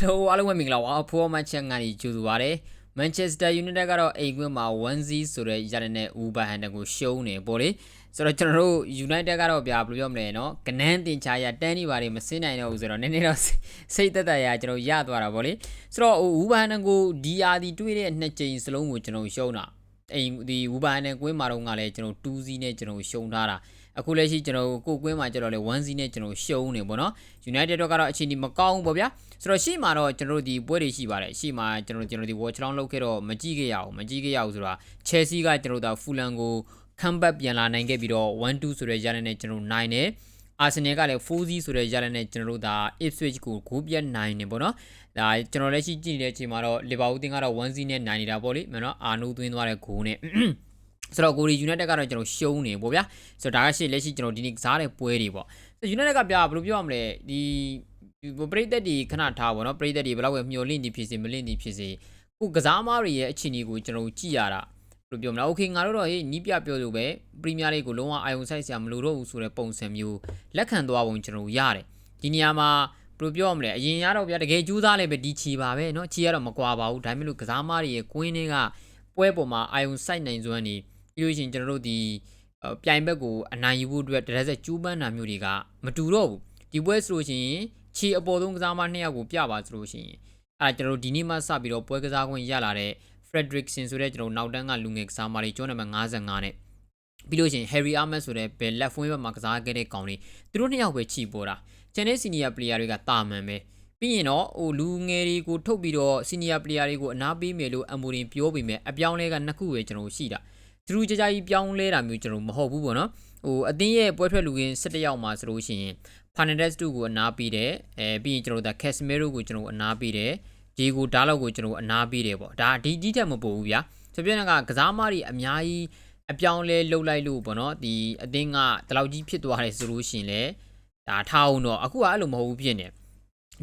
Hello အားလုံးပဲမင်္ဂလာပါ။ဖိုးမန်ချက်ကနေကြိုဆိုပါရစေ။ Manchester United ကတော့အိမ်ကွင်းမှာ1-0ဆိုတဲ့ရတဲ့နဲ့ Uber Hand ကိုရှုံးနေပေါ့လေ။ဆိုတော့ကျွန်တော်တို့ United ကတော့ဗျာဘယ်လိုပြောမလဲနော်။ကနန်းတင်ချာရတန်းနေပါတယ်မစင်းနိုင်တော့ဘူးဆိုတော့နည်းနည်းတော့စိတ်သက်သာရကျွန်တော်ရသွားတာပေါ့လေ။ဆိုတော့ Uber Hand ကိုဒီယာဒီတွေ့တဲ့နှစ်ကြိမ်စလုံးကိုကျွန်တော်ရှုံးတာ။ အိမ်ဒီဦးဘဟန်တန်ကွင်းမှာတော့ငါလည်းကျွန်တော်2စီးနဲ့ကျွန်တော်ရှုံးထားတာအခုလက်ရှိကျွန်တော်ကိုကွင်းမှာကျွန်တော်လေ1စီးနဲ့ကျွန်တော်ရှုံးနေပေါ့နော် United တော့ကတော့အခြေအနေမကောင်းဘူးပေါ့ဗျာဆိုတော့ရှေ့မှာတော့ကျွန်တော်တို့ဒီပွဲတွေရှိပါတယ်ရှေ့မှာကျွန်တော်တို့ကျွန်တော်ဒီ watch down လုပ်ခဲ့တော့မကြည့်ခဲ့ရအောင်မကြည့်ခဲ့ရအောင်ဆိုတာ Chelsea ကကျွန်တော်တို့ဒါ Fulham ကို comeback ပြန်လာနိုင်ခဲ့ပြီးတော့1-2ဆိုတဲ့ရလနဲ့ကျွန်တော်နိုင်တယ် အာဆင်နယ်ကလည်း4-0ဆိုတဲ့ရလနဲ့ကျွန်တော်တို့ဒါ Ipswich ကိုဂိုးပြတ်နိုင်နေပေါ့နော်ဒါကျွန်တော်လက်ရှိကြည့်နေတဲ့အချိန်မှာတော့ Liverpool တင်ကတော့1-0နဲ့နိုင်နေတာပေါ့လေမနော်အာနိုးသွင်းသွားတဲ့ဂိုးနဲ့ဆိုတော့ကိုရီ United ကတော့ကျွန်တော်ရှုံးနေပေါ့ဗျာဆိုတော့ဒါကရှေ့လက်ရှိကျွန်တော်ဒီနေ့ကစားတဲ့ပွဲတွေပေါ့ဆို United ကပြဘယ်လိုပြောရမလဲဒီပရိသတ်တွေခဏထားပေါ့နော်ပရိသတ်တွေဘယ်လောက်ပဲမျောလင့်နေဖြစ်စေမလင့်နေဖြစ်စေကိုကစားမားတွေရဲ့အခြေအနေကိုကျွန်တော်ကြည့်ရတာဘယ် လိုပြောမလဲโอเคငါတို့တော့ဟေးနီးပြပြောလို့ပဲပရီးမီးယားလိကိုလုံးဝအာယုံဆိုင်စရာမလိုတော့ဘူးဆိုတဲ့ပုံစံမျိုးလက်ခံသွားပုံကျွန်တော်ရတယ်ဒီနေရာမှာဘယ်လိုပြောရမလဲအရင်ရတော့ဗျာတကယ်ကြိုးစားလည်းပဲဒီချီပါပဲเนาะချီရတော့မကွာပါဘူးဒါပေမဲ့လို့ကစားမားတွေရဲ့ကွင်းတွေကပွဲပေါ်မှာအာယုံဆိုင်နိုင်စွမ်းနေပြီးလို့ရှိရင်ကျွန်တော်တို့ဒီပြိုင်ဘက်ကိုအနိုင်ယူဖို့အတွက်တရက်ဆက်ကျူးပန်းတာမျိုးတွေကမတူတော့ဘူးဒီပွဲဆိုလို့ရှိရင်ခြေအပေါ်ဆုံးကစားမနှစ်ယောက်ကိုပြပါဆိုလို့ရှိရင်အဲ့ဒါကျွန်တော်တို့ဒီနေ့မှစပြီးတော့ပွဲကစားခွင့်ရလာတဲ့ Fredrickson ဆိုတဲ့ကျွန်တော်နောက်တန်းကလူငယ်ကစားမလေးကျောင်းနံပါတ်55နဲ့ပြီးလို့ရှိရင် Harry Ahmed ဆိုတဲ့ဘယ် left wing ဘက်မှာကစားခဲ့တဲ့ကောင်လေးသူတို့နှစ်ယောက်ပဲခြိပေါ်တာ Channel senior player တွေကတာမန်ပဲပြီးရင်တော့ဟိုလူငယ်တွေကိုထုတ်ပြီးတော့ senior player တွေကိုအနားပေးမယ်လို့အမူရင်ပြောပြီးမယ်အပြောင်းလဲကနှစ်ခုပဲကျွန်တော်ရှိတာသူတို့ကြကြကြီးပြောင်းလဲတာမျိုးကျွန်တော်မဟုတ်ဘူးပေါ့နော်ဟိုအတင်းရဲ့ပွဲထွက်လူကင်း17ယောက်မှာဆိုလို့ရှိရင် Fernandez တို့ကိုအနားပေးတယ်အဲပြီးရင်ကျွန်တော်တို့ဒါ Casemiro ကိုကျွန်တော်အနားပေးတယ် ဂျီကိုဒါလောက်ကိုကျွန်တော်အနားပေးတယ်ပေါ့ဒါဒီကြီးတက်မပို့ဘူးဗျာဆိုပြတဲ့ကကစားမတွေအများကြီးအပြောင်းလဲလှုပ်လိုက်လို့ပေါ့နော်ဒီအတင်းကဒီလောက်ကြီးဖြစ်သွားတယ်ဆိုလို့ရှိရင်လေဒါထားအောင်တော့အခုကအဲ့လိုမဟုတ်ဘူးဖြစ်နေ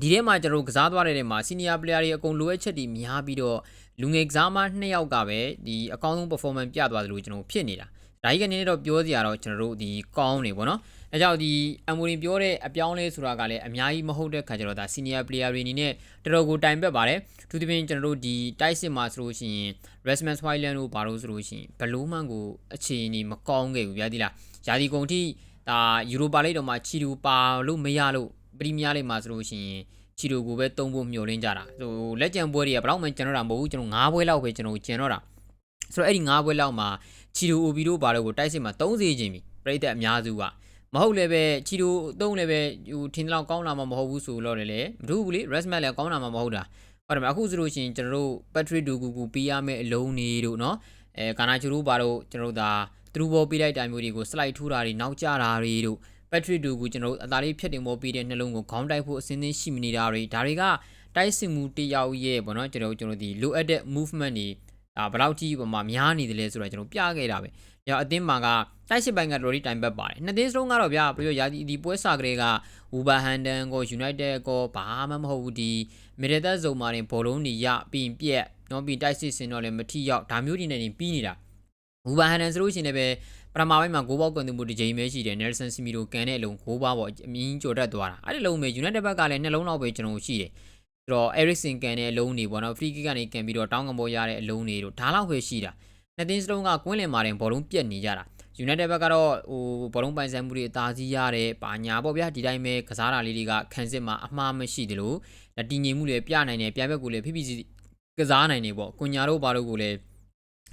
ဒီထဲမှာကျွန်တော်ကစားသွားတဲ့ထဲမှာ senior player တွေအကုန်လိုအပ်ချက်တွေများပြီးတော့လူငယ်ကစားမနှစ်ယောက်ကပဲဒီအကောင်းဆုံး performance ပြသွားတယ်လို့ကျွန်တော်ဖြစ်နေတာဒါကြီးကနေတော့ပြောစရာတော့ကျွန်တော်တို့ဒီကောင်းနေပေါ့နော်အဲကြောင့်ဒီအမိုရင်ပြောတဲ့အပြောင်းလဲဆိုတာကလည်းအများကြီးမဟုတ်တဲ့ခါကျတော့ဒါ senior player တွေအနေနဲ့တော်တော်ကိုတိုင်ပတ်ပါတယ်သူတပင်းကျွန်တော်တို့ဒီတိုက်စစ်မှာဆိုလို့ရှိရင် Rasmus Hojlund တို့ဘာလို့ဆိုလို့ရှိရင်ဘလိုမှန်ကိုအခြေအနေမကောင်းခဲ့ဘူးဗျာဒီလားယာဒီကုန်ထိဒါယူရိုပါလိတ်တော့မှချီတူပါလို့မရလို့ ပရီးမီးယားလိတ်မှာဆိုလို့ရှိရင်ချီတူကိုပဲတုံးဖို့မျှော်လင့်ကြတာဟိုလက်ကျန်ပွဲတွေကဘယ်တော့မှကျွန်တော်တာမဟုတ်ဘူးကျွန်တော်၅ပွဲလောက်ပဲကျွန်တော်ကျန်တော့တာဆိုတော့အဲ့ဒီ၅ပွဲလောက်မှာချီတူအိုဘီတို့ဘာလို့ကိုတိုက်စစ်မှာ၃စီခြင်းပြီပြိတ္တအများစုကမဟုတ်လည်းပဲချီတိုသုံးလည်းပဲဟိုထင်းလောက်ကောင်းလာမှာမဟုတ်ဘူးဆိုတော့လေမတို့ဘူးလေ Resmat လည်းကောင်းလာမှာမဟုတ်တာဟုတ်တယ်မအခုဆိုလို့ရှိရင်ကျွန်တော်တို့ Patrick Dugu ကိုပေးရမယ့်အလုံးနေတို့เนาะအဲကာနာချူတို့ဘာလို့ကျွန်တော်တို့ဒါသူတို့ဘောပေးလိုက်တိုင်းမျိုးတွေကို slide ထိုးတာတွေနောက်ကျတာတွေတို့ ဘက်ထရီတူကိုကျွန်တော်တို့အသာလေးဖြတ်တင်ပေါ်ပြီးတဲ့နှလုံးကိုခေါင်းတိုက်ဖို့အစင်းသင်းရှိမနေတာတွေဒါတွေကတိုက်စစ်မှုတယောက်ရဲ့ပေါ့နော်ကျွန်တော်တို့ကျွန်တော်ဒီလိုအပ်တဲ့ movement တွေဒါဘယ်လောက်ကြီးပုံမှာများနေတယ်လဲဆိုတာကျွန်တော်ပြခဲ့တာပဲ။ကြောက်အသင်းမှာကတိုက်စစ်ပိုင်းကတော်တော်တိုင်ပတ်ပါတယ်။နှစ်သင်းစလုံးကတော့ဗျာပြီးတော့ရာသီဒီပွဲစာကလေးကဝူဘာဟန်ဒန်ကို United ကိုဘာမှမဟုတ်ဘူးဒီမီဒသက်ဇုံမှာတင်ဘောလုံးတွေရပြီးပြက်နော်ပြီးတိုက်စစ်စင်တော့လည်းမထီရောက်ဒါမျိုးတွေနဲ့နေပြီးနေတာ။ဝူဘာဟန်ဒန်ဆိုလို့ရှိရင်လည်း ပဲပထမပိုင်းမှာဂိုးပေါက်ကွန်သူမှုတစ်ကြိမ်ပဲရှိတယ် Nelson Simiro ကန်တဲ့အလုံးဂိုးပေါက်ပေါ့အမြင့်ကျော်တက်သွားတာအဲ့ဒီလုံးပဲ United ဘက်ကလည်းနှလုံးလောက်ပဲကျွန်တော်ရှိတယ်ဆိုတော့ Eriksen ကန်တဲ့အလုံးတွေပေါ့နော် free kick ကနေကန်ပြီးတော့တောင်းကပေါ်ရတဲ့အလုံးတွေတို့ဒါလောက်ပဲရှိတာနှစ်သင်းစလုံးကကွင်းလင်မာတင်ဘောလုံးပြက်နေကြတာ United ဘက်ကတော့ဟိုဘောလုံးပိုင်ဆိုင်မှုတွေအသာစီးရတဲ့ပါညာပေါ့ဗျာဒီတိုင်းပဲကစားတာလေးတွေကခံစစ်မှာအမှားမရှိတယ်လို့တည်ငြိမ်မှုတွေပြနိုင်တယ်ပြိုင်ဘက်ကိုလည်းဖိဖိစီကစားနိုင်နေပေါ့ကွန်ညာတို့ဘာတို့ကိုလည်း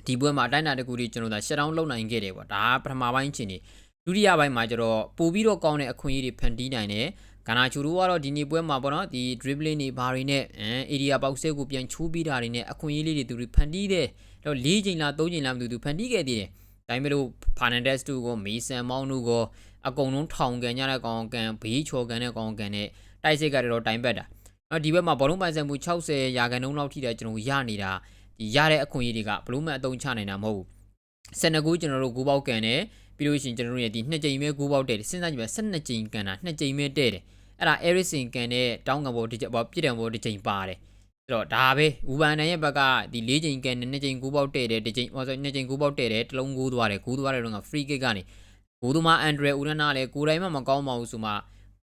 ဒီပွဲမှာအတိုင်းအတာတကူတွေကျွန်တော်တို့ရှက်ဒေါင်းလုပ်နိုင်ခဲ့တယ်ပေါ့ဒါပထမပိုင်းချင်းနေဒုတိယပိုင်းမှာကျတော့ပို့ပြီးတော့ကောင်းတဲ့အခွင့်အရေးတွေဖန်တီးနိုင်တယ်ဂါနာချူတို့ကတော့ဒီနေ့ပွဲမှာပေါ့နော်ဒီ dribbling တွေဘာတွေနဲ့အဲ area box ကိုပြန်ချိုးပြီးတာတွေနဲ့အခွင့်အရေးလေးတွေသူတွေဖန်တီးတယ်တော့၄ချိန်လား၃ချိန်လားမသိဘူးဖန်တီးခဲ့သေးတယ်ဒါပေမဲ့လို့ Fernandez တို့ကိုမေဆန်မောင်းတို့ကိုအကုန်လုံးထောင်ကန်ကြတဲ့ကောင်ကန်ဘေးချော်ကန်တဲ့ကောင်ကန်နဲ့တိုက်စစ်ကတော့တိုင်ပတ်တာနော်ဒီဘက်မှာဘောလုံးပိုင်ဆိုင်မှု60ရာခိုင်နှုန်းလောက်ထိတဲ့ကျွန်တော်ရနေတာ ဒီရတဲ့အခွင့်အရေးတွေကဘလို့မှအသုံးချနိုင်တာမဟုတ်ဘူးစနကူကျွန်တော်တို့ဂိုးပေါက်ကန်တယ်ပြီးလို့ရှိရင်ကျွန်တော်တို့ရဲ့ဒီနှစ်ကြိမ်ပဲဂိုးပေါက်တယ်စဉ်းစားကြည့်ပါ12ကြိမ်ကန်တာနှစ်ကြိမ်ပဲတဲ့တယ်အဲ့ဒါ Eriksen ကန်တဲ့တောင်းကဘောဒီဘောပြစ်တယ်ဘောဒီကြိမ်ပါတယ်အဲ့တော့ဒါပဲဝူဘန်တန်ရဲ့ဘက်ကဒီ၄ချိန်ကန်နဲ့နှစ်ချိန်ကိုပေါက်တဲ့တယ်တစ်ချိန်ဟောဆိုနှစ်ချိန်ကိုပေါက်တဲ့တယ်တလုံးကိုသွားတယ်ကိုသွားတဲ့တော့က free kick ကနေကိုသမားအန်ဒရယ်ဦးရနာလည်းကိုယ်တိုင်မှမကောင်းပါဘူးဆိုမှ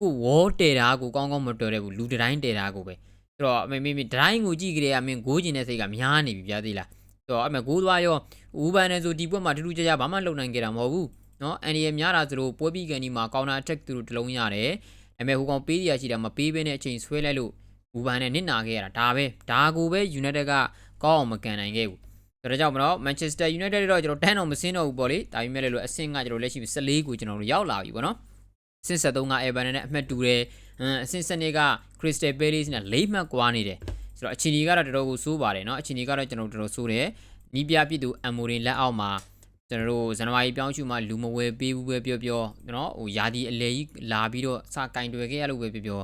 ကိုဝေါ်တဲတာကိုကောင်းကောင်းမတော်တဲ့ဘူးလူတိုင်းတဲတာကိုပဲ ဆိုတော့အမေမေမေဒတိုင်းကိုကြည့်ကြတဲ့ကမင်းဂိုးကျင်တဲ့စိတ်ကများနေပြီဗျာသေးလားဆိုတော့အမေဂိုးသွားရောဦးဘန်နဲ့ဆိုဒီပွဲမှာထူးထူးခြားခြားဘာမှလုပ်နိုင်ကြတာမဟုတ်ဘူးနော်အန်ဒီရများတာဆိုလို့ပွဲပြီးကန်ဒီမှာကောင်တာအထက်သူတို့တလုံးရတယ်အမေဟိုကောင်ပေးရရှိတာမပေးဘဲနဲ့အချိန်ဆွဲလိုက်လို့ဦးဘန်နဲ့နစ်နာခဲ့ရတာဒါပဲဒါကိုပဲ United ကကောင်းအောင်မကန်နိုင်ခဲ့ဘူးဆိုတော့ကြောင့်မလို့ Manchester United တော့ကျွန်တော်တန်းတော့မစင်းတော့ဘူးပေါ့လေဒါပေမဲ့လည်းလို့အဆင့်ကကျွန်တော်လက်ရှိ14ကိုကျွန်တော်တို့ရောက်လာပြီပေါ့နော် အဆင့်73က Everton နဲ့အမှတ်တူတယ်အဆင့်7က Crystal Palace နဲ့၄မှတ်ကွာနေတယ်ဆိုတော့အချီနီကတော့တော်တော်ကိုစိုးပါတယ်เนาะအချီနီကတော့ကျွန်တော်တို့တော်တော်စိုးတယ်နီးပြပြသူအမိုရင်လက်အောက်မှာကျွန်တော်တို့ဇန်နဝါရီပြောင်းရှုမှလူမဝယ်ပေးဘူးပဲပြောပြောเนาะဟိုယာဒီအလေကြီးလာပြီးတော့စကင်တွယ်ခဲ့ရလို့ပဲပြောပြော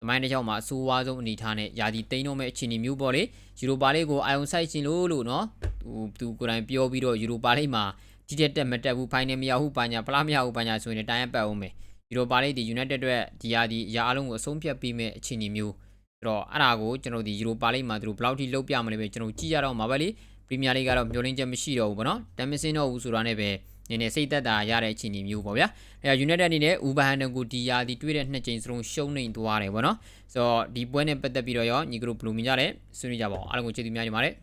သမိုင်းတစ်ချောင်းမှာအဆိုးဝါးဆုံးအနေထားနဲ့ယာဒီတိန်းတော့မဲ့အခြေအနေမျိုးပေါ့လေယူရိုပါလေးကိုအာယုံဆိုင်ချင်လို့လို့เนาะဟိုသူကိုယ်တိုင်ပြောပြီးတော့ယူရိုပါလေးမှာကြီးတက်တက်မတက်ဘူးဖိုင်နယ်မရဘူးပါညာဖလားမရဘူးပါညာဆိုရင်တိုင်းအပတ်အောင်မယ် ယူရိုပါလေးဒီ United အတွက်ဒီယာဒီအရာအလုံးကိုအဆုံးဖြတ်ပြီးမဲ့အခြေအနေမျိုးဆိုတော့အဲ့ဒါကိုကျွန်တော်ဒီယူရိုပါလိမ့်မှာသူတို့ဘယ်လောက်ထိလောက်ပြမလဲပဲကျွန်တော်ကြည့်ရတော့မှာပဲလေပရီးမီးယားလိကတော့မျှော်လင့်ချက်မရှိတော့ဘူးပေါ့နော်တမ်မစင်းတော့ဘူးဆိုတာနဲ့ပဲနည်းနည်းစိတ်သက်သာရတဲ့အခြေအနေမျိုးပေါ့ဗျာအဲ United အနေနဲ့ဥဘဟန်တန်ကိုဒီယာဒီတွေ့တဲ့နှစ်ကြိမ်စလုံးရှုံးနေသွားတယ်ပေါ့နော်ဆိုတော့ဒီပွဲနဲ့ပတ်သက်ပြီးတော့ရောညီကတို့ဘယ်လိုမြင်ကြလဲဆွေးနွေးကြပါအောင်အားလုံးကိုကျေးဇူးများတင်ပါတယ်